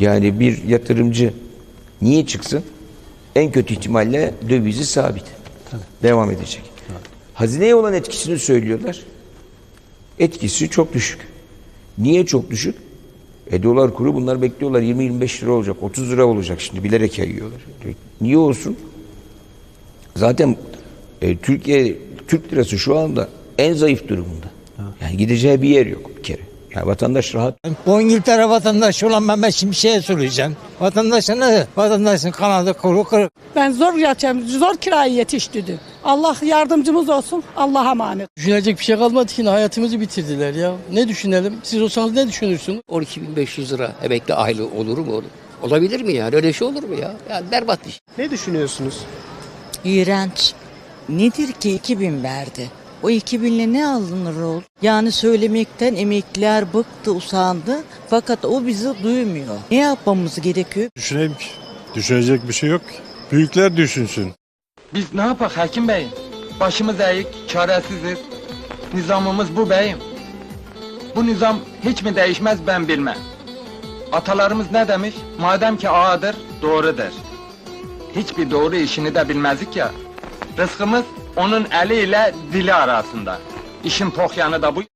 Yani bir yatırımcı niye çıksın? En kötü ihtimalle dövizi sabit. Devam edecek. Hazineye olan etkisini söylüyorlar. Etkisi çok düşük. Niye çok düşük? E dolar kuru bunlar bekliyorlar 20-25 lira olacak, 30 lira olacak şimdi bilerek yayıyorlar. E, Niye olsun? Zaten e, Türkiye Türk lirası şu anda en zayıf durumunda. Yani gideceği bir yer yok bir kere. Yani vatandaş rahat. Bu İngiltere vatandaşı olan Mehmet Şimşek'e söyleyeceğim. Vatandaşın ne? Vatandaşın kanadı kuru kırık. Ben zor yaşam, zor kirayı yetiştirdim. Allah yardımcımız olsun. Allah'a emanet. Düşünecek bir şey kalmadı ki hayatımızı bitirdiler ya. Ne düşünelim? Siz olsanız ne düşünürsünüz? 12.500 lira emekli aylığı olur mu? Olabilir mi yani? Öyle şey olur mu ya? Yani berbat iş. Ne düşünüyorsunuz? İğrenç. Nedir ki 2000 verdi? O 2000'le ne alınır ol? Yani söylemekten emekliler bıktı, usandı. Fakat o bizi duymuyor. Ne yapmamız gerekiyor? Düşüneyim ki. Düşünecek bir şey yok. Büyükler düşünsün. Biz ne yapak hakim bey? Başımız eğik, çaresiziz. Nizamımız bu beyim. Bu nizam hiç mi değişmez ben bilmem. Atalarımız ne demiş? Madem ki ağadır, doğrudur. Hiçbir doğru işini de bilmezdik ya. Rızkımız onun eliyle dili arasında. İşin pohyanı da bu.